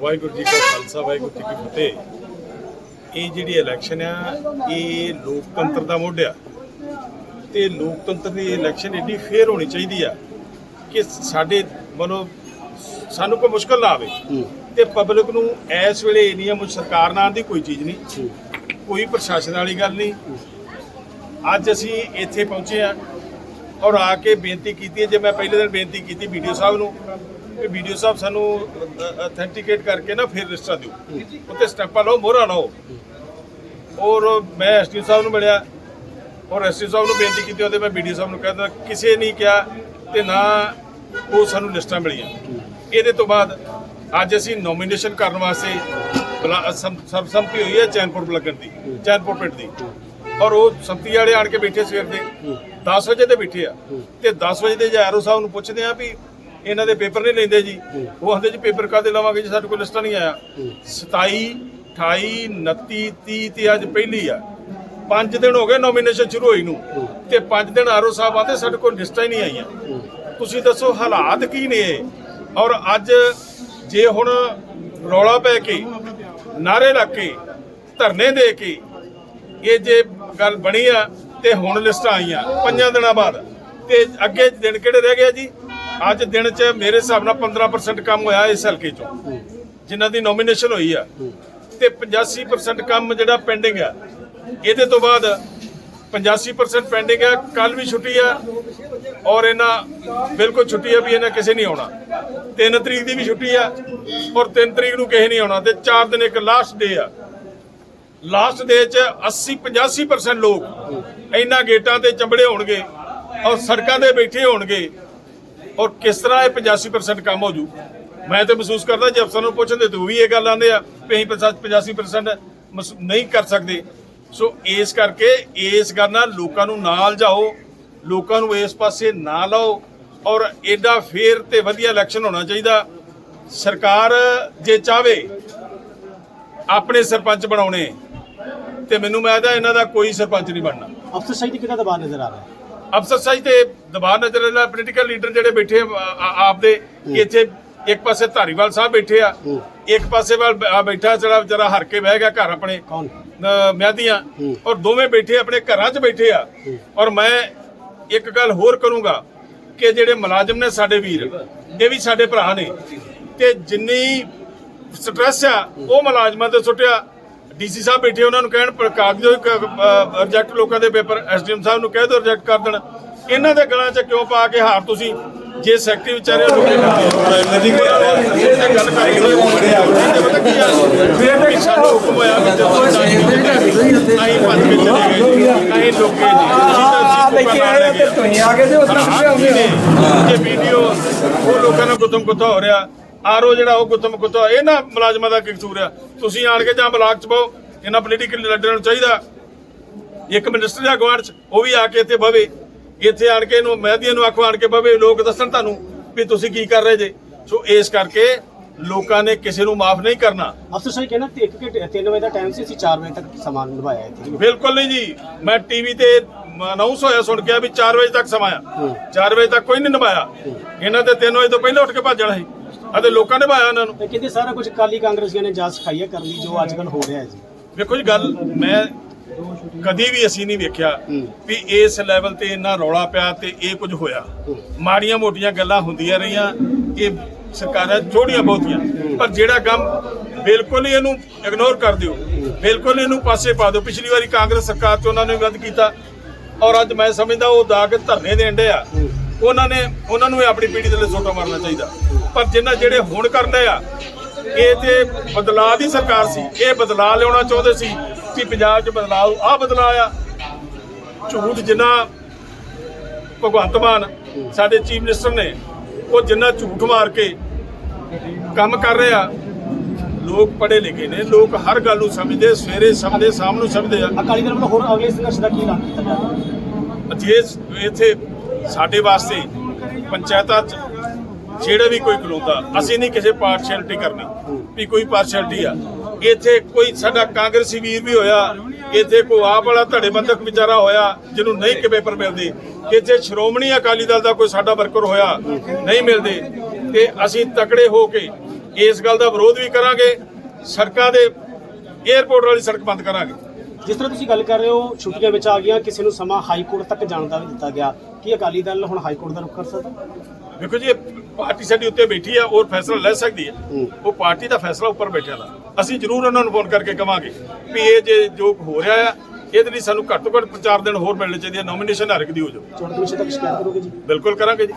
ਵਾਹਿਗੁਰੂ ਜੀ ਕਾ ਖਾਲਸਾ ਵਾਹਿਗੁਰੂ ਜੀ ਕੀ ਫਤਿਹ। ਇਹ ਜਿਹੜੀ ਇਲੈਕਸ਼ਨ ਆ ਇਹ ਲੋਕਤੰਤਰ ਦਾ ਮੋਢ ਆ। ਤੇ ਲੋਕਤੰਤਰ ਦੀ ਇਲੈਕਸ਼ਨ ਏਡੀ ਫੇਅਰ ਹੋਣੀ ਚਾਹੀਦੀ ਆ ਕਿ ਸਾਡੇ ਮਨੋ ਸਾਨੂੰ ਕੋਈ ਮੁਸ਼ਕਲ ਨਾ ਆਵੇ। ਤੇ ਪਬਲਿਕ ਨੂੰ ਇਸ ਵੇਲੇ ਇੰਨੀਆਂ ਮੁਸ਼ ਸਰਕਾਰ ਨਾਲ ਦੀ ਕੋਈ ਚੀਜ਼ ਨਹੀਂ। ਕੋਈ ਪ੍ਰਸ਼ਾਸਨ ਵਾਲੀ ਗੱਲ ਨਹੀਂ। ਅੱਜ ਅਸੀਂ ਇੱਥੇ ਪਹੁੰਚੇ ਆ ਔਰ ਆ ਕੇ ਬੇਨਤੀ ਕੀਤੀ ਹੈ ਜੇ ਮੈਂ ਪਹਿਲੇ ਦਿਨ ਬੇਨਤੀ ਕੀਤੀ ਵੀਡੀਓ ਸਾਹਿਬ ਨੂੰ ਕਿ ਵੀਡੀਓ ਸਾਹਿਬ ਸਾਨੂੰ ਅਥੈਂਟੀਕੇਟ ਕਰਕੇ ਨਾ ਫਿਰ ਰਜਿਸਟਰ ਦਿਓ। ਉੱਤੇ ਸਟੈਂਪਾਂ ਲਾਓ, ਮੋਹਰਾਂ ਲਾਓ। ਔਰ ਮੈਂ ਐਸਟੀ ਸਾਹਿਬ ਨੂੰ ਮਿਲਿਆ। ਔਰ ਐਸਟੀ ਸਾਹਿਬ ਨੂੰ ਬੇਨਤੀ ਕੀਤੀ, ਉਹਦੇ ਮੈਂ ਵੀਡੀਓ ਸਾਹਿਬ ਨੂੰ ਕਹਿੰਦਾ ਕਿਸੇ ਨਹੀਂ ਕਿਹਾ ਤੇ ਨਾ ਉਹ ਸਾਨੂੰ ਲਿਸਟਾਂ ਮਿਲੀਆਂ। ਇਹਦੇ ਤੋਂ ਬਾਅਦ ਅੱਜ ਅਸੀਂ ਨੋਮੀਨੇਸ਼ਨ ਕਰਨ ਵਾਸਤੇ ਬੁਲਾ- ਸਰਬਸੰਮਤੀ ਹੋਈ ਹੈ ਚੈਨਪੁਰ ਲੱਗਣ ਦੀ, ਚੈਨਪੁਰ ਪਿੰਡ ਦੀ। ਔਰ ਉਹ ਸੰਮਤੀ ਵਾਲੇ ਆਣ ਕੇ ਬੈਠੇ ਸਵੇਰ ਦੇ 10 ਵਜੇ ਤੇ ਬੈਠੇ ਆ। ਤੇ 10 ਵਜੇ ਦੇ ਜੈਰੋ ਸਾਹਿਬ ਨੂੰ ਪੁੱਛਦੇ ਆ ਵੀ ਇਹਨਾਂ ਦੇ ਪੇਪਰ ਨਹੀਂ ਲੈਂਦੇ ਜੀ। ਉਹ ਆਂਦੇ ਜੀ ਪੇਪਰ ਕਾਦੇ ਲਵਾਂਗੇ ਜੀ? ਸਾਡੇ ਕੋਲ ਲਿਸਟਾਂ ਨਹੀਂ ਆਇਆ। 27 28 29 30 ਤੇ ਅੱਜ ਪਹਿਲੀ ਆ। ਪੰਜ ਦਿਨ ਹੋ ਗਏ ਨੋਮੀਨੇਸ਼ਨ ਸ਼ੁਰੂ ਹੋਈ ਨੂੰ। ਤੇ ਪੰਜ ਦਿਨ ਆਰਓ ਸਾਹਿਬ ਆਂਦੇ ਸਾਡੇ ਕੋਲ ਲਿਸਟਾਂ ਹੀ ਨਹੀਂ ਆਈਆਂ। ਤੁਸੀਂ ਦੱਸੋ ਹਾਲਾਤ ਕੀ ਨੇ? ਔਰ ਅੱਜ ਜੇ ਹੁਣ ਰੌਲਾ ਪੈ ਕੇ ਨਾਰੇ ਲਾ ਕੇ ਧਰਨੇ ਦੇ ਕੇ ਇਹ ਜੇ ਗੱਲ ਬਣੀ ਆ ਤੇ ਹੁਣ ਲਿਸਟਾਂ ਆਈਆਂ ਪੰਜਾਂ ਦਿਨਾਂ ਬਾਅਦ। ਤੇ ਅੱਗੇ ਦਿਨ ਕਿਹੜੇ ਰਹਿ ਗਏ ਜੀ? ਅੱਜ ਦਿਨ 'ਚ ਮੇਰੇ ਹਿਸਾਬ ਨਾਲ 15% ਕੰਮ ਹੋਇਆ ਇਸ ਹਲਕੇ 'ਚੋਂ, ਜਿਨ੍ਹਾਂ ਦੀ ਨੋਮੀਨੇਸ਼ਨ ਹੋਈ ਆ। ਤੇ 85% ਕੰਮ ਜਿਹੜਾ ਪੈਂਡਿੰਗ ਆ, ਇਹਦੇ ਤੋਂ ਬਾਅਦ 85% ਪੈਂਡਿੰਗ ਆ ਕੱਲ ਵੀ ਛੁੱਟੀ ਆ ਔਰ ਇਹਨਾਂ ਬਿਲਕੁਲ ਛੁੱਟੀ ਆ ਵੀ ਇਹਨਾਂ ਕਿਸੇ ਨਹੀਂ ਆਉਣਾ। 3 ਤਰੀਕ ਦੀ ਵੀ ਛੁੱਟੀ ਆ ਔਰ 3 ਤਰੀਕ ਨੂੰ ਕਿਸੇ ਨਹੀਂ ਆਉਣਾ ਤੇ 4 ਦਿਨ ਇੱਕ ਲਾਸਟ ਡੇ ਆ। ਲਾਸਟ ਡੇ ਚ 80 85% ਲੋਕ ਇਹਨਾਂ ਗੇਟਾਂ ਤੇ ਚੰਬੜੇ ਹੋਣਗੇ ਔਰ ਸੜਕਾਂ ਤੇ ਬੈਠੇ ਹੋਣਗੇ। ਔਰ ਕਿਸ ਤਰ੍ਹਾਂ ਇਹ 85% ਕੰਮ ਹੋ ਜੂ ਮੈਂ ਤਾਂ ਮਹਿਸੂਸ ਕਰਦਾ ਜੇ ਅਫਸਰ ਨੂੰ ਪੁੱਛਦੇ ਤੇ ਉਹ ਵੀ ਇਹ ਗੱਲ ਆਂਦੇ ਆ ਵੀ ਅਸੀਂ 85% ਨਹੀਂ ਕਰ ਸਕਦੇ। ਸੋ ਇਸ ਕਰਕੇ ਇਸ ਗੱਲ ਨਾਲ ਲੋਕਾਂ ਨੂੰ ਨਾਲ ਜਾਓ, ਲੋਕਾਂ ਨੂੰ ਇਸ ਪਾਸੇ ਨਾ ਲਾਓ ਔਰ ਐਡਾ ਫੇਰ ਤੇ ਵਧੀਆ ਇਲੈਕਸ਼ਨ ਹੋਣਾ ਚਾਹੀਦਾ। ਸਰਕਾਰ ਜੇ ਚਾਵੇ ਆਪਣੇ ਸਰਪੰਚ ਬਣਾਉਣੇ, ਤੇ ਮੈਨੂੰ ਮੈਂ ਤਾਂ ਇਹਨਾਂ ਦਾ ਕੋਈ ਸਰਪੰਚ ਨਹੀਂ ਬਣਨਾ। ਅਫਸਰਸ਼ਾਹੀ ਤੇ ਕਿਹਦਾ ਦਬਾਅ ਨਜ਼ਰ ਆ ਰਿਹਾ? ਹੈ ਅਫਸਰਸ਼ਾਹੀ ਤੇ ਦਬਾਅ ਨਜ਼ਰ ਆਉਂਦਾ ਪੋਲੀਟੀਕਲ ਲੀਡਰ ਜਿਹੜੇ ਬੈਠੇ ਆਪਦੇ ਇੱਥੇ ਇੱਕ ਪਾਸੇ ਧਾਰੀਵਾਲ ਸਾਹਿਬ ਬੈਠੇ ਆ ਇੱਕ ਪਾਸੇ ਵਾਲ ਬੈਠਾ ਜਿਹੜਾ ਵਿਚਾਰਾ ਹਰ ਕੇ ਬਹਿ ਗਿਆ ਘਰ ਆਪਣੇ ਕੌਣ? ਮਿਆਦੀਆਂ ਔਰ ਦੋਵੇਂ ਬੈਠੇ ਆਪਣੇ ਘਰਾਂ 'ਚ ਬੈਠੇ ਆ। ਔਰ ਮੈਂ ਇੱਕ ਗੱਲ ਹੋਰ ਕਰੂੰਗਾ ਕਿ ਜਿਹੜੇ ਮੁਲਾਜ਼ਮ ਨੇ ਸਾਡੇ ਵੀਰ ਇਹ ਵੀ ਸਾਡੇ ਭਰਾ ਨੇ। ਤੇ ਜਿੰਨੀ ਸਟ੍ਰੈਸ ਆ ਉਹ ਮੁਲਾਜ਼ਮਾਂ ਤੇ ਸੁੱਟਿਆ। ਡੀਸੀ ਸਾਹਿਬ ਬੈਠੇ ਉਹਨਾਂ ਨੂੰ ਕਹਿਣ ਪ- ਰਿਜੈਕਟ ਲੋਕਾਂ ਦੇ ਪੇਪਰ ਐਸਡੀਐਮ ਸਾਹਿਬ ਨੂੰ ਕਹਿ ਦਿਓ ਰਿਜੈਕਟ ਕਰ ਦੇਣ ਇਹਨਾਂ ਦੇ ਗਲਾਂ 'ਚ ਕਿਉਂ ਪਾ ਕੇ ਹਾਰ ਤੁਸੀਂ ਜੇ ਸੈਕਟਰੀ ਵਿਚਾਰੇ ਲੋਕੇ ਨਦੀ ਕੋਲ ਗੱਲ ਕਰਕੇ ਹੋਏ ਪਤਾ ਕੀ ਆ ਫਿਰ ਸਾਨੂੰ ਹੁਕਮ ਹੋਇਆ ਵੀ ਜਦੋਂ ਅਸੀਂ ਭੱਜ ਕੇ ਚਲੇ ਗਏ ਅਸੀਂ ਲੋਕੇ ਆ ਤੇ ਤੁਸੀਂ ਆ ਗਏ ਤੇ ਉਸ ਤਰ੍ਹਾਂ ਆਉਂਦੇ ਹੋ ਜੇ ਵੀਡੀਓ ਉਹ ਲੋਕਾਂ ਨਾਲ ਗੁੱਤਮ ਗੁੱਤਾ ਹੋ ਰਿਹਾ ਆਰੋ ਜਿਹੜਾ ਉਹ ਗੁੱਤਮ ਗੁੱਤਾ ਇਹਨਾਂ ਮੁਲਾਜ਼ਮਾਂ ਦਾ ਕੀ ਕਸੂਰ ਆ? ਤੁਸੀਂ ਆਣ ਕੇ ਜਾਂ ਬਲਾਕ ਚ ਪਾਓ ਇਹਨਾਂ ਪੋਲੀਟੀਕਲ ਲੀਡਰਾਂ ਨੂੰ ਚਾਹੀਦਾ। ਇੱਕ ਮਿਨਿਸਟਰ ਦਾ ਗਵਾਂਢ ਚ ਉਹ ਵੀ ਆ ਕੇ ਇੱਥੇ ਬਵੇ। ਇੱਥੇ ਆਣ ਕੇ ਇਹਨੂੰ ਮਹਿਦੀਆਂ ਨੂੰ ਆਖੋ ਆਣ ਕੇ ਬਵੇ ਲੋਕ ਦੱਸਣ ਤੁਹਾਨੂੰ ਵੀ ਤੁਸੀਂ ਕੀ ਕਰ ਰਹੇ ਜੇ। ਸੋ ਇਸ ਕਰਕੇ ਲੋਕਾਂ ਨੇ ਕਿਸੇ ਨੂੰ ਮਾਫ ਨਹੀਂ ਕਰਨਾ। ਅਫਸਰਸ਼ਾਹੀ ਕਹਿੰਦਾ ਤੇ ਇੱਕ ਘੰਟੇ 3 ਵਜੇ ਦਾ ਟਾਈਮ ਸੀ ਅਸੀਂ 4 ਵਜੇ ਤੱਕ ਸਮਾਂ ਨਿਭਾਇਆ ਇੱਥੇ ਬਿਲਕੁਲ ਨਹੀਂ ਜੀ। ਮੈਂ ਟੀਵੀ ਤੇ ਅਨਾਉਂਸ ਹੋਇਆ ਸੁਣ ਕੇ ਆ ਵੀ 4 ਵਜੇ ਤੱਕ ਸਮਾਂ ਆ। 4 ਵਜੇ ਤੱਕ ਕੋਈ ਨਹੀਂ ਨਿਭਾਇਆ। ਇਹਨਾਂ ਤੇ 3 ਵਜੇ ਤੋਂ ਪਹਿਲਾਂ ਉੱਠ ਕੇ ਭੱਜਣਾ ਸੀ। ਅਤੇ ਲੋਕਾਂ ਨੇ ਨਿਭਾਇਆ ਉਹਨਾਂ ਨੂੰ। ਤੇ ਕਹਿੰਦੇ ਸਾਰਾ ਕੁਝ ਕਾਲੀ ਕਾਂਗਰਸੀਆਂ ਨੇ ਜਾਂਚ ਸਿਖਾਈ ਹੈ ਕਰਨ ਦੀ ਜੋ ਅੱਜ ਕੱਲ ਹੋ ਰਿਹਾ ਹੈ ਜੀ। ਵੇਖੋ ਜੀ ਗੱਲ ਮੈਂ ਕਦੀ ਵੀ ਅਸੀਂ ਨਹੀਂ ਵੇਖਿਆ ਵੀ ਇਸ ਲੈਵਲ ਤੇ ਇੰਨਾ ਰੌਲਾ ਪਿਆ ਤੇ ਇਹ ਕੁਝ ਹੋਇਆ। ਮਾੜੀਆਂ ਮੋਟੀਆਂ ਗੱਲਾਂ ਹੁੰਦੀਆਂ ਰਹੀਆਂ ਇਹ ਸਰਕਾਰਾਂ ਛੋੜੀਆਂ ਬਹੁਤੀਆਂ। ਪਰ ਜਿਹੜਾ ਕੰਮ ਬਿਲਕੁਲ ਹੀ ਇਹਨੂੰ ਇਗਨੋਰ ਕਰ ਦਿਓ ਬਿਲਕੁਲ ਇਹਨੂੰ ਪਾਸੇ ਪਾ ਦਿਓ। ਪਿਛਲੀ ਵਾਰੀ ਕਾਂਗਰਸ ਸਰਕਾਰ ਚ ਉਹਨਾਂ ਨੇ ਵੀ ਵੱਧ ਕੀਤਾ ਔਰ ਅੱਜ ਮੈਂ ਸਮਝਦਾ ਉਹ ਦਾਗ ਧਰਨੇ ਦੇਣ ਡੇ ਆ। ਉਹਨਾਂ ਨੇ ਉਹਨਾਂ ਨੂੰ ਆਪਣੀ ਪੀੜ੍ਹੀ ਦੇ ਲਈ ਸੋਟਾ ਮਾਰਨਾ ਚਾਹੀਦਾ। ਪਰ ਜਿਨ੍ਹਾਂ ਜਿਹੜੇ ਹੁਣ ਕਰਦੇ ਆ ਇਹ ਤੇ ਬਦਲਾਅ ਦੀ ਸਰਕਾਰ ਸੀ ਇਹ ਬਦਲਾਅ ਲਿਆਉਣਾ ਚਾਹੁੰਦੇ ਸੀ ਕਿ ਪੰਜਾਬ 'ਚ ਬਦਲਾਅ ਆ ਬਦਲਾਅ ਆ। ਝੂਠ ਜਿੰਨਾ ਭਗਵੰਤ ਮਾਨ ਸਾਡੇ ਚੀਫ ਮਿਨਿਸਟਰ ਨੇ ਉਹ ਜਿੰਨਾ ਝੂਠ ਮਾਰ ਕੇ ਕੰਮ ਕਰ ਰਹੇ ਲੋਕ ਪੜ੍ਹੇ ਲਿਖੇ ਨੇ ਲੋਕ ਹਰ ਗੱਲ ਨੂੰ ਸਮਝਦੇ ਸਵੇਰੇ ਸਮਝਦੇ ਸ਼ਾਮ ਨੂੰ ਸਮਝਦੇ ਆ। ਅਕਾਲੀ ਦਲ ਵੱਲੋਂ ਹੋਰ ਅਗਲੇ ਸੰਘਰਸ਼ ਦਾ ਕੀ ਐਲਾਨ ਕੀਤਾ ਜਾ ਰਿਹਾ? ਜੇ ਇੱਥੇ ਸਾਡੇ ਵਾਸਤੇ ਪੰਚਾਇਤਾਂ 'ਚ ਜਿਹੜਾ ਵੀ ਕੋਈ ਖਲੋਤਾ, ਅਸੀਂ ਨਹੀਂ ਕਿਸੇ ਪਾਰਸ਼ੈਲਿਟੀ ਕਰਨੀ ਵੀ ਕੋਈ ਪਾਰਸ਼ੈਲਿਟੀ ਆ। ਇੱਥੇ ਕੋਈ ਸਾਡਾ ਕਾਂਗਰਸੀ ਵੀਰ ਵੀ ਹੋਇਆ, ਇੱਥੇ ਕੋਈ ਆਪ ਵਾਲਾ ਧੜੇ ਬੰਦਕ ਵਿਚਾਰਾ ਹੋਇਆ, ਜਿਹਨੂੰ ਨਹੀਂ ਕਿ ਪੇਪਰ ਮਿਲਦੇ। ਇੱਥੇ ਸ਼੍ਰੋਮਣੀ ਅਕਾਲੀ ਦਲ ਦਾ ਕੋਈ ਸਾਡਾ ਵਰਕਰ ਹੋਇਆ, ਨਹੀਂ ਮਿਲਦੇ। ਤੇ ਅਸੀਂ ਤਕੜੇ ਹੋ ਕੇ ਇਸ ਗੱਲ ਦਾ ਵਿਰੋਧ ਵੀ ਕਰਾਂਗੇ, ਸੜਕਾਂ ਦੇ 에ਅਰਪੋਰਟ ਵਾਲੀ ਸੜਕ ਬੰਦ ਕਰਾਂਗੇ। ਜਿਸ ਤਰ੍ਹਾਂ ਤੁਸੀਂ ਗੱਲ ਕਰ ਰਹੇ ਹੋ ਛੁੱਟੀਆਂ ਵਿੱਚ ਆ ਗਈਆਂ ਕਿਸੇ ਨੂੰ ਸਮਾਂ ਹਾਈ ਕੋਰਟ ਤੱਕ ਜਾਣ ਦਾ ਵੀ ਦਿੱਤਾ ਗਿਆ। ਕੀ ਅਕਾਲੀ ਦਲ ਹੁਣ ਹਾਈ ਕੋਰਟ ਦਾ ਰੁਖ ਕਰ ਸਕਦਾ? ਵੇਖੋ ਜੀ ਪਾਰਟੀ ਸਾਡੀ ਉੱਤੇ ਬੈਠੀ ਆ ਔਰ ਫੈਸਲਾ ਲੈ ਸਕਦੀ ਹੈ। ਉਹ ਪਾਰਟੀ ਦਾ ਫੈਸਲਾ ਉੱਪਰ ਬੈਠਿਆ ਦਾ। ਅਸੀਂ ਜ਼ਰੂਰ ਉਹਨਾਂ ਨੂੰ ਫੋਨ ਕਰਕੇ ਕਵਾਂਗੇ ਵੀ ਇਹ ਜੇ ਜੋ ਹੋ ਰਿਹਾ ਆ ਇਹਦੇ ਲਈ ਸਾਨੂੰ ਘੱਟ ਤੋਂ ਘੱਟ 4 ਦਿਨ ਹੋਰ ਮਿਲਣੇ ਚਾਹੀਦੇ ਆ ਨੋਮੀਨੇਸ਼ਨ ਹਰ ਇੱਕ ਦੀ ਹੋ ਜਾਵੇ ਚੋਣ ਕਮਿਸ਼ਨ ਤੱਕ ਸ਼ਿਕਾਇਤ ਕਰੋਗੇ ਜੀ? ਬਿਲਕੁਲ ਕਰਾਂਗੇ ਜੀ।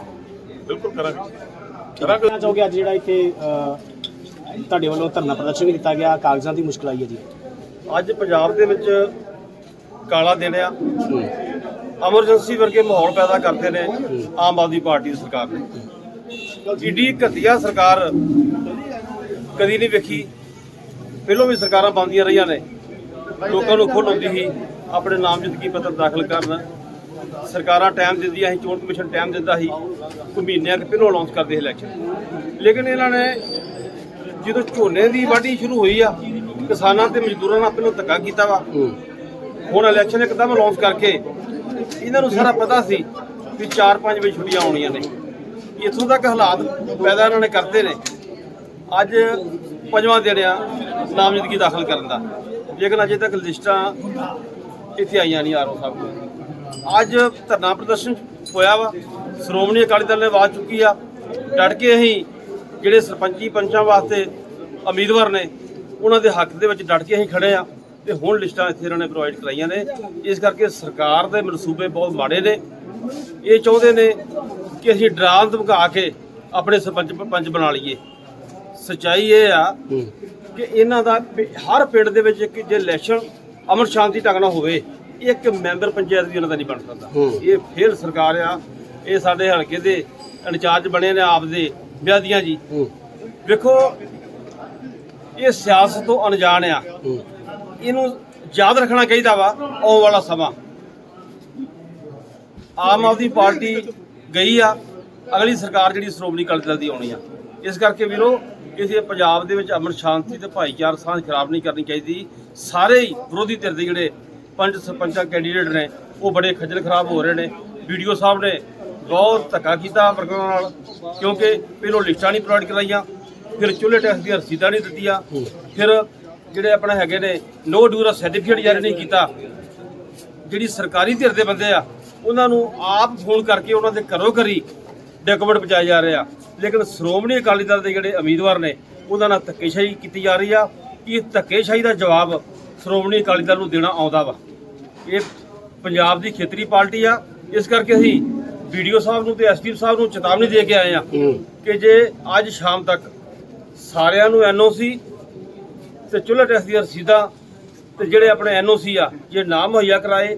ਬਿਲਕੁਲ ਕਰਾਂਗੇ ਕਰਾਂਗੇ। ਕਹਿਣਾ ਚਾਹੋਗੇ ਅੱਜ ਜਿਹੜਾ ਇੱਥੇ ਤੁਹਾਡੇ ਵੱਲੋਂ ਧਰਨਾ ਪ੍ਰਦਰਸ਼ਨ ਕੀਤਾ ਗਿਆ ਕਾਗਜ਼ਾਂ ਦੀ ਮੁਸ਼ਕਲ ਆਈ ਹੈ ਜੀ? ਅੱਜ ਪੰਜਾਬ ਦੇ ਵਿੱਚ ਕਾਲਾ ਦਿਨ ਆ। ਐਮਰਜੈਂਸੀ ਵਰਗੇ ਮਾਹੌਲ ਪੈਦਾ ਕਰਦੇ ਨੇ ਆਮ ਆਦਮੀ ਪਾਰਟੀ ਦੀ ਸਰਕਾਰ ਨੇ। ਈਡੀ ਘਟੀਆ ਸਰਕਾਰ ਕਦੀ ਨਹੀਂ ਵੇਖੀ। ਪਹਿਲੋਂ ਵੀ ਸਰਕਾਰਾਂ ਬੰਦੀਆਂ ਰਹੀਆਂ ਨੇ। ਲੋਕਾਂ ਨੂੰ ਖੁੱਲ੍ਹ ਹੁੰਦੀ ਸੀ ਆਪਣੇ ਨਾਮਜ਼ਦਗੀ ਪੱਤਰ ਦਾਖਲ ਕਰਨ। ਸਰਕਾਰਾਂ ਟਾਈਮ ਦਿੰਦੀਆਂ ਸੀ ਚੋਣ ਕਮਿਸ਼ਨ ਟਾਈਮ ਦਿੰਦਾ ਸੀ। ਕੋਈ ਮਹੀਨਿਆਂ ਕੁ ਪਹਿਲੋਂ ਅਨਾਉਂਸ ਕਰਦੇ ਸੀ ਇਲੈਕਸ਼ਨ ਲੇਕਿਨ ਇਹਨਾਂ ਨੇ ਜਦੋਂ ਝੋਨੇ ਦੀ ਵਾਢੀ ਸ਼ੁਰੂ ਹੋਈ ਆ ਕਿਸਾਨਾਂ ਤੇ ਮਜ਼ਦੂਰਾਂ ਨਾਲ ਪਹਿਲਾਂ ਧੱਕਾ ਕੀਤਾ ਵਾ। ਹੁਣ ਇਲੈਕਸ਼ਨ ਇੱਕਦਮ ਅਨਾਉਂਸ ਕਰਕੇ ਇਹਨਾਂ ਨੂੰ ਸਾਰਾ ਪਤਾ ਸੀ ਵੀ 4-5 ਵਜੇ ਛੁੱਟੀਆਂ ਆਉਣੀਆਂ ਨੇ। ਇੱਥੋਂ ਤੱਕ ਹਾਲਾਤ ਪੈਦਾ ਇਹਨਾਂ ਨੇ ਕਰਦੇ ਨੇ ਅੱਜ ਪੰਜਵਾਂ ਦਿਨ ਆ ਨਾਮਜ਼ਦਗੀ ਦਾਖਲ ਕਰਨ ਦਾ। ਲੇਕਿਨ ਅਜੇ ਤੱਕ ਲਿਸਟਾਂ ਇੱਥੇ ਆਈਆਂ ਨਹੀਂ ਆਰਓ ਸਾਹਿਬ ਕੋਲ। ਅੱਜ ਧਰਨਾ ਪ੍ਰਦਰਸ਼ਨ ਹੋਇਆ ਵਾ। ਸ਼੍ਰੋਮਣੀ ਅਕਾਲੀ ਦਲ ਨੇ ਆਵਾਜ਼ ਚੁੱਕੀ ਆ। ਡਟ ਕੇ ਅਸੀਂ ਜਿਹੜੇ ਸਰਪੰਚੀ ਪੰਚਾਂ ਵਾਸਤੇ ਉਮੀਦਵਾਰ ਨੇ ਉਹਨਾਂ ਦੇ ਹੱਕ ਦੇ ਵਿੱਚ ਡਟ ਕੇ ਅਸੀਂ ਖੜੇ ਆ ਤੇ ਹੁਣ ਲਿਸਟਾਂ ਇੱਥੇ ਇਹਨਾਂ ਨੇ ਪ੍ਰੋਵਾਈਡ ਕਰਾਈਆਂ ਨੇ। ਇਸ ਕਰਕੇ ਸਰਕਾਰ ਦੇ ਮਨਸੂਬੇ ਬਹੁਤ ਮਾੜੇ ਨੇ। ਇਹ ਚਾਹੁੰਦੇ ਨੇ ਕਿ ਅਸੀਂ ਡਰਾ ਧਮਕਾ ਕੇ ਆਪਣੇ ਸਰਪੰਚ ਪੰਚ ਬਣਾ ਲਈਏ। ਸਚਾਈ ਇਹ ਆ ਕਿ ਇਹਨਾਂ ਦਾ ਹਰ ਪਿੰਡ ਦੇ ਵਿੱਚ ਇੱਕ ਜੇ ਇਲੈਕਸ਼ਨ ਅਮਰ ਸ਼ਾਂਤੀ ਢੰਗ ਨਾਲ ਹੋਵੇ ਇੱਕ ਮੈਂਬਰ ਪੰਚਾਇਤ ਵੀ ਉਹਨਾਂ ਦਾ ਨਹੀਂ ਬਣ ਸਕਦਾ। ਇਹ ਫੇਲ ਸਰਕਾਰ ਆ ਇਹ ਸਾਡੇ ਹਲਕੇ ਦੇ ਇੰਚਾਰਜ ਬਣੇ ਨੇ ਆਪ ਦੇ ਵਿਆਦੀਆਂ ਜੀ। ਵੇਖੋ ਇਹ ਸਿਆਸਤ ਤੋਂ ਅਣਜਾਣ ਆ। ਇਹਨੂੰ ਯਾਦ ਰੱਖਣਾ ਚਾਹੀਦਾ ਵਾ ਆਉਣ ਵਾਲਾ ਸਮਾਂ। ਆਮ ਆਦਮੀ ਪਾਰਟੀ ਗਈ ਆ ਅਗਲੀ ਸਰਕਾਰ ਜਿਹੜੀ ਸ਼੍ਰੋਮਣੀ ਅਕਾਲੀ ਦਲ ਦੀ ਆਉਣੀ ਆ। ਇਸ ਕਰਕੇ ਵੀਰੋ ਕਿਸੇ ਪੰਜਾਬ ਦੇ ਵਿੱਚ ਅਮਨ ਸ਼ਾਂਤੀ ਤੇ ਭਾਈਚਾਰ ਸਾਂਝ ਖਰਾਬ ਨਹੀਂ ਕਰਨੀ ਚਾਹੀਦੀ। ਸਾਰੇ ਹੀ ਵਿਰੋਧੀ ਧਿਰ ਦੇ ਜਿਹੜੇ ਪੰਜ ਸਰਪੰਚਾਂ ਕੈਂਡੀਡੇਟ ਨੇ ਉਹ ਬੜੇ ਖੱਜਲ ਖਰਾਬ ਹੋ ਰਹੇ ਨੇ। ਵੀਡੀਓ ਸਾਹਿਬ ਨੇ ਬਹੁਤ ਧੱਕਾ ਕੀਤਾ ਵਰਕਰਾਂ ਨਾਲ ਕਿਉਂਕਿ ਪਹਿਲੋਂ ਲਿਸਟਾਂ ਨਹੀਂ ਪ੍ਰੋਵਾਈਡ ਕਰਾਈਆਂ। ਫਿਰ ਚੁੱਲ੍ਹੇ ਟੈਕਸ ਦੀਆਂ ਰਸੀਦਾਂ ਨਹੀਂ ਦਿੱਤੀਆਂ ਫਿਰ ਜਿਹੜੇ ਆਪਣਾ ਹੈਗੇ ਨੇ ਨੋ ਡਿਊਰਾ ਸਰਟੀਫਿਕੇਟ ਜਾਰੀ ਨਹੀਂ ਕੀਤਾ। ਜਿਹੜੀ ਸਰਕਾਰੀ ਧਿਰ ਦੇ ਬੰਦੇ ਆ ਉਹਨਾਂ ਨੂੰ ਆਪ ਫੋਨ ਕਰਕੇ ਉਹਨਾਂ ਦੇ ਘਰੋਂ ਘਰੀ ਡਾਕੂਮੈਂਟ ਪਹੁੰਚਾਏ ਜਾ ਰਹੇ ਆ। ਲੇਕਿਨ ਸ਼੍ਰੋਮਣੀ ਅਕਾਲੀ ਦਲ ਦੇ ਜਿਹੜੇ ਉਮੀਦਵਾਰ ਨੇ ਉਹਨਾਂ ਨਾਲ ਧੱਕੇਸ਼ਾਹੀ ਕੀਤੀ ਜਾ ਰਹੀ ਆ। ਇਹ ਧੱਕੇਸ਼ਾਹੀ ਦਾ ਜਵਾਬ ਸ਼੍ਰੋਮਣੀ ਅਕਾਲੀ ਦਲ ਨੂੰ ਦੇਣਾ ਆਉਂਦਾ ਵਾ। ਇਹ ਪੰਜਾਬ ਦੀ ਖੇਤਰੀ ਪਾਰਟੀ ਆ। ਇਸ ਕਰਕੇ ਅਸੀਂ ਵੀਡੀਓ ਸਾਹਿਬ ਨੂੰ ਤੇ ਐਸਪੀ ਸਾਹਿਬ ਨੂੰ ਚੇਤਾਵਨੀ ਦੇ ਕੇ ਆਏ ਆ ਕਿ ਜੇ ਅੱਜ ਸ਼ਾਮ ਤੱਕ ਸਾਰਿਆਂ ਨੂੰ ਐਨਓਸੀ ਤੇ ਚੁੱਲ੍ਹੇ ਟੈਕਸ ਦੀਆਂ ਰਸੀਦਾਂ ਤੇ ਜਿਹੜੇ ਆਪਣੇ ਐਨਓਸੀ ਆ, ਜੇ ਨਾ ਮੁਹੱਈਆ ਕਰਾਏ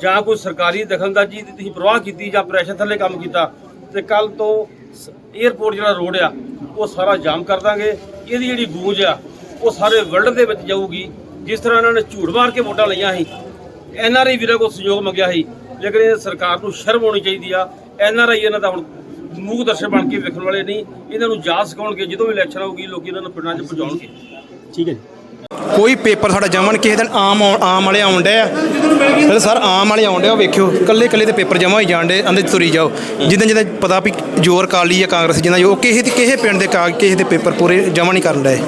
ਜਾਂ ਕੋਈ ਸਰਕਾਰੀ ਦਖਲਅੰਦਾਜ਼ੀ ਦੀ ਤੁਸੀਂ ਪ੍ਰਵਾਹ ਕੀਤੀ ਜਾਂ ਪ੍ਰੈਸ਼ਰ ਥੱਲੇ ਕੰਮ ਕੀਤਾ ਤੇ ਕੱਲ ਤੋਂ 에ਅਰਪੋਰਟ ਜਿਹੜਾ ਰੋਡ ਆ, ਉਹ ਸਾਰਾ ਜਾਮ ਕਰ ਦਾਂਗੇ। ਇਹਦੀ ਜਿਹੜੀ ਗੂੰਜ ਆ, ਉਹ ਸਾਰੇ ਵਰਲਡ ਦੇ ਵਿੱਚ ਜਾਊਗੀ। ਜਿਸ ਤਰ੍ਹਾਂ ਇਹਨਾਂ ਨੇ ਝੂਠ ਮਾਰ ਕੇ ਵੋਟਾਂ ਲਈਆਂ ਸੀ ਐਨਆਰਆਈ ਵੀਰਾਂ ਕੋਲ ਸਹਿਯੋਗ ਮੰਗਿਆ ਸੀ, ਲੇਕਿਨ ਇਹ ਸਰਕਾਰ ਨੂੰ ਸ਼ਰਮ ਹੋਣੀ ਚਾਹੀਦੀ ਆ। ਐਨਆਰਆਈ ਇਹਨਾਂ ਦਾ ਹੁਣ ਮੂੰਹ ਦਰਸ਼ਨ ਬਣ ਕੇ ਵੇਖਣ ਵਾਲੇ ਨਹੀਂ, ਇਹਨਾਂ ਨੂੰ ਜਾ ਸਿਖਾਉਣਗੇ, ਜਦੋਂ ਵੀ ਇਲੈਕਸ਼ਨ ਆਊਗੀ, ਲੋਕੀ ਇਹਨਾਂ ਨੂੰ ਪਿੰਡਾਂ 'ਚ ਪਹੁੰਚਾਉਣਗੇ ਠੀਕ ਹੈ ਜੀ। ਕੋਈ ਪੇਪਰ ਸਾਡਾ ਜਮਨ, ਕਿਸੇ ਦਿਨ ਆਮ ਆਮ ਵਾਲੇ ਆਉਣ ਡਏ ਆ। ਫਿਰ ਸਰ, ਆਮ ਵਾਲੇ ਆਉਣ ਡੇ ਆ, ਉਹ ਵੇਖਿਓ। ਕੱਲੇ ਕੱਲੇ ਤੇ ਪੇਪਰ ਜਮਾ ਹੋਈ ਜਾਣ ਡੇ ਅੰਦਰ ਤੁਰੀ ਜਾਓ। ਜਿੱਦਾਂ ਜਿੱਦਾਂ ਪਤਾ ਵੀ ਜੋਰ ਕਾਲੀ ਆ ਕਾਂਗਰਸ ਜਿੰਦਾ ਜੋ ਕਿਸੇ ਤੇ ਕਿਸੇ ਪਿੰਡ ਦੇ ਕਾਗਜ਼ ਕਿਸੇ ਦੇ ਪੇਪਰ ਪੂਰੇ ਜਮਾ ਨਹੀਂ ਕਰਨ ਡਏ।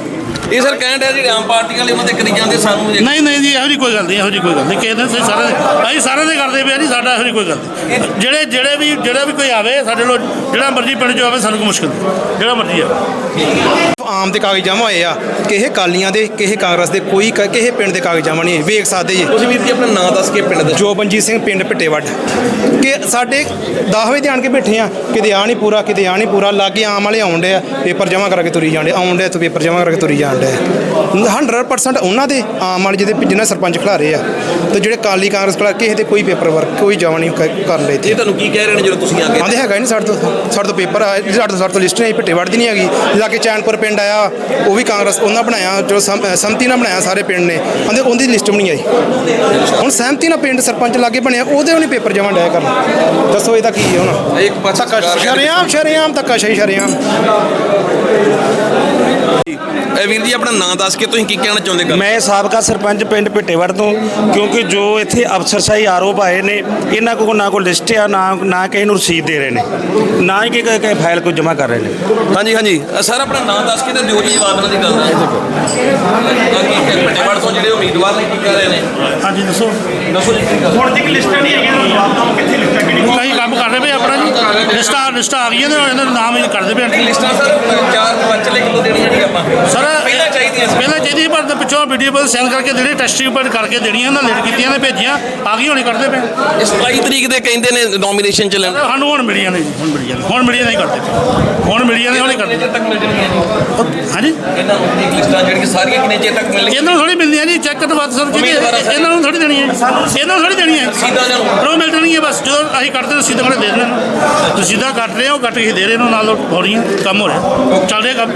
ਇਹ ਸਰ ਕਹਿਣ ਡਿਆ ਜਿਹੜੇ ਆਮ ਪਾਰਟੀ ਵਾਲੇ ਉਹਨਾਂ ਦੇ ਕਰੀ ਜਾਂਦੇ ਸਾਨੂੰ ਜੇ- ਨਹੀਂ ਨਹੀਂ ਜੀ ਇਹੋ ਜੀ ਕੋਈ ਗੱਲ ਨਹੀਂ ਇਹੋ ਜੀ ਕੋਈ ਗੱਲ ਨਹੀਂ। ਕਿਸੇ ਅਸੀਂ ਸਾਰੇ ਅਸੀਂ ਸਾਰਿਆਂ ਦੇ ਕਰਦੇ ਪਿਆ ਜੀ ਸਾਡਾ ਇਹੋ ਜੀ ਕੋਈ ਗੱਲ ਨਹੀਂ। ਜਿਹੜੇ ਜਿਹੜੇ ਵੀ ਜਿਹੜਾ ਵੀ ਕੋਈ ਆਵੇ ਸਾਡੇ ਕੋਲ ਜਿਹੜਾ ਮਰਜ਼ੀ ਪਿੰਡ ਚੋਂ ਆਵੇ ਸਾਨੂੰ ਕੋਈ ਮੁਸ਼ਕਲ ਨਹੀਂ। ਜਿਹੜਾ ਮਰਜ਼ੀ ਆਵੇ। ਆਮ ਦੇ ਕਾਗਜ਼ ਜਮਾ ਹੋਏ ਆ ਕਿਸੇ ਕਾਲੀਆਂ ਦੇ ਕਿਸੇ ਕਾਂਗਰਸ ਦੇ ਕੋਈ ਕ- ਕਿਸੇ ਪਿੰਡ ਦੇ ਕਾਗਜ਼ ਜਮਾ ਨਹੀਂ ਹੋਏ। ਵੇਖ ਸਕਦੇ ਜੀ। ਤੁਸੀਂ ਵੀਰ ਜੀ ਆਪਣਾ ਨਾਂ ਦੱਸ ਕੇ ਪਿੰਡ ਦਾ। ਜੋਬਨਜੀਤ ਸਿੰਘ ਪਿੰਡ ਭਿੱਟੇਵੱਡ ਕਿ ਸਾਡੇ 10 ਵਜੇ ਆਣ ਕੇ ਬੈਠੇ ਆ ਕਿਤੇ ਆ ਨਹੀਂ ਪੂਰਾ ਕਿਤੇ ਆ ਨਹੀਂ ਪੂਰਾ ਲਾਗੇ ਆਮ ਵਾਲੇ ਆਉਣ ਡੇ ਆ ਪੇਪਰ ਜਮ੍ਹਾਂ ਕਰਾ ਕੇ ਤੁਰੀ ਜਾਂਦੇ ਆਉਣ ਡੇ ਤੇ ਪੇਪਰ ਜਮ੍ਹਾਂ ਕਰਾ ਕੇ ਤੁਰੀ ਜਾਂਦੇ 100% ਉਹਨਾਂ ਦੇ ਆਮ ਵਾਲੇ ਜਿਹਦੇ ਜਿਹਨਾਂ ਸਰਪੰਚ ਖਿਲਾਰੇ ਆ ਤੇ ਜਿਹੜੇ ਕਾਲੀ ਕਾਂਗਰਸ ਖਿਲਾਰੇ ਕਿਸੇ ਦੇ ਕੋਈ ਪੇਪਰ ਵਰਕ ਕੋਈ ਜਮ੍ਹਾਂ ਨਹੀਂ ਕ- ਕਰ ਲਏ ਤੇ ਇਹ ਤੁਹਾਨੂੰ ਕੀ ਕਹਿ ਰਹੇ ਨੇ ਜਦੋਂ ਤੁਸੀਂ ਆ ਕੇ ਆਂਦੇ ਹੈਗਾ ਹੀ ਨਹੀਂ ਸਾਡੇ ਤੋਂ ਸਾਡੇ ਤੋਂ ਪੇਪਰ ਆ ਸਾਡੇ ਤੋਂ ਸਾਡੇ ਤੋਂ ਲਿਸਟ ਨਹੀਂ ਭਿੱਟੇਵੱਡ ਦੀ ਨਹੀਂ ਹੈਗੀ। ਲਾਗੇ ਚੈਨਪੁਰ ਪਿੰਡ ਆਇਆ ਉਹ ਵੀ ਕਾਂਗਰਸ ਉਹਨਾਂ ਬਣਾਇਆ ਜੋ ਸਮ- ਸੰਮਤੀ ਨਾਲ ਬਣਾਇਆ ਸਾਰੇ ਪਿੰਡ ਨੇ। ਆਂਦੇ ਉਹਦੀ ਲਿਸਟ ਵੀ ਨਹੀਂ ਆਈ। ਹੁਣ ਸਹਿਮਤੀ ਨਾਲ ਪਿੰਡ ਸਰਪੰਚ ਲਾਗੇ ਬਣਿਆ ਉਹਦੇ ਨਹੀਂ ਪੇਪਰ ਜਮ੍ਹਾਂ ਡਿਆ ਕਰਨ। ਦੱਸੋ ਇਹਦਾ ਕੀ ਹੈ ਹੁਣ? ਇੱਕ ਪਾਸੇ ਧੱਕਾ ਸਰਕਾਰ ਕਹਿੰਦੀ- ਸ਼ਰੇਆਮ ਸ਼ਰੇਆਮ ਧੱਕਾ ਸ਼ਹੀ ਸ਼ਰੇਆਮ। ਵੀਰ ਜੀ ਆਪਣਾ ਨਾਂ ਦੱਸ ਕੇ ਤੁਸੀਂ ਕੀ ਕਹਿਣਾ ਚਾਹੁੰਦੇ ਗੱਲ ਮੈਂ ਸਾਬਕਾ ਸਰਪੰਚ ਪਿੰਡ ਭਿੱਟੇਵੜ ਤੋਂ ਕਿਉਂਕਿ ਜੋ ਇੱਥੇ ਅਫਸਰਸ਼ਾਹੀ ਆਰੋਪ ਆਏ ਨੇ ਇਹਨਾਂ ਕੋਲ ਨਾ ਕੋਈ ਲਿਸਟ ਆ ਨਾ ਨਾ ਕਿਸੇ ਨੂੰ ਰਸੀਦ ਦੇ ਰਹੇ ਨੇ ਨਾ ਹੀ ਕਿ ਕਿ ਫਾਈਲ ਕੋਈ ਜਮ੍ਹਾਂ ਕਰ ਰਹੇ ਨੇ। ਹਾਂਜੀ ਹਾਂਜੀ। ਸਰ ਆਪਣਾ ਨਾਂ ਦੱਸ ਕੇ ਤੇ ਦਿਓ ਜੀ ਜਵਾਬ ਇਹਨਾਂ ਦੀ ਗੱਲ ਕੀ ਵੱਡੇ ਤੋਂ ਜਿਹੜੇ ਉਮੀਦਵਾਰ ਨੇ ਕੀ ਕਹਿ ਰਹੇ ਨੇ? ਹਾਂਜੀ ਦੱਸੋ। ਦੱਸੋ ਹੁਣ ਤੱਕ ਲਿਸਟਾਂ ਨਹੀਂ ਹੈਗੀਆਂ ਜਵਾਬ ਦਿਓ ਕਿੱਥੇ ਲਿਸਟਾਂ ਕਿਹੜੀ ਕਈ ਕੰਮ ਕਰ ਰਹੇ ਪਏ ਆਪਣਾ ਜੀ। ਲਿਸਟਾਂ ਲਿਸਟਾਂ ਆ ਗਈਆਂ ਨੇ ਇਹਨਾਂ ਦੇ ਨਾਮ ਹੀ ਕਰਦੇ ਪਏ ਲਿਸਟਾਂ ਸਰ 4 5 ਕਿਲੋ ਦੇਣੀਆਂ ਜੀ ਆਪਾਂ। ਸਰ ਪਹਿਲਾਂ ਚਾਹੀਦੀਆਂ ਸੀ ਪਹਿਲਾਂ ਚਾਹੀਦੀ ਸੀ, ਪਰ ਤੇ ਪਿੱਛੋਂ ਵੀਡੀਓ ਪਰ ਸੈਂਡ ਕਰਕੇ ਦੇਣੀ ਟੈਸਟਿੰਗ ਪਰ ਕਰਕੇ ਦੇਣੀਆਂ ਨਾ ਲੇਟ ਕੀਤੀਆਂ ਨੇ ਭੇਜੀਆਂ ਆ ਗਈ ਹੋਣੀ ਕਰਦੇ ਪਏ। ਇਸ 22 ਤਰੀਕ ਦੇ ਕਹਿੰਦੇ ਨੇ ਨੋਮੀਨੇਸ਼ਨ ਚੱਲਣ। ਸਾਨੂੰ ਹੁਣ ਮਿਲੀਆਂ ਨੇ ਜੀ ਹੁਣ ਮਿਲੀਆਂ ਨੇ ਹੁਣ ਮਿਲੀਆਂ ਨਹੀਂ ਕਰਦੇ ਪਏ। ਹੁਣ ਮਿਲੀਆਂ ਨੇ ਹੁਣ ਹੀ ਕਰਦੇ ਤੱਕ ਮਿਲ ਜਾਣਗੀਆਂ ਜੀ ਹਾਂਜੀ? ਇਹਨਾਂ ਨੂੰ ਲਿਸਟਾਂ ਜਿਹੜੀਆਂ ਸਾਰੀਆਂ ਕਿੰਨੇ ਚਿਰ ਤੱਕ ਮਿਲਣਗੀਆਂ? ਇਹਨਾਂ ਨੂੰ ਥੋੜੀ ਮਿਲਦੀਆਂ ਜੀ ਚੈੱਕ ਤੋਂ ਬਾਅਦ ਸਰ ਜੀ ਇਹਨਾਂ ਨੂੰ ਥੋੜੀ ਦੇਣੀ ਹੈ ਇਹਨਾਂ ਨੂੰ ਥੋੜੀ ਦੇਣੀ ਹੈ ਰਸੀਦਾਂ। ਪਰ ਉਹ ਮਿਲ ਜਾਣਗੀਆਂ ਬਸ ਜਦੋਂ ਅਸੀਂ ਕੱਟਦੇ ਰਸੀਦਾਂ ਕੋਲੇ ਦੇ ਦੇਣਾ ਰਸੀਦਾਂ ਕੱਟ ਰਹੇ ਉਹ ਕੱਟ ਕੇ ਦੇ ਰਹੇ ਨੇ ਨਾਲ ਹੋ ਰਹੀਆਂ ਕੰਮ ਹੋ ਰਿਹਾ। ਚੱਲ ਰਿਹਾ ਕੰਮ।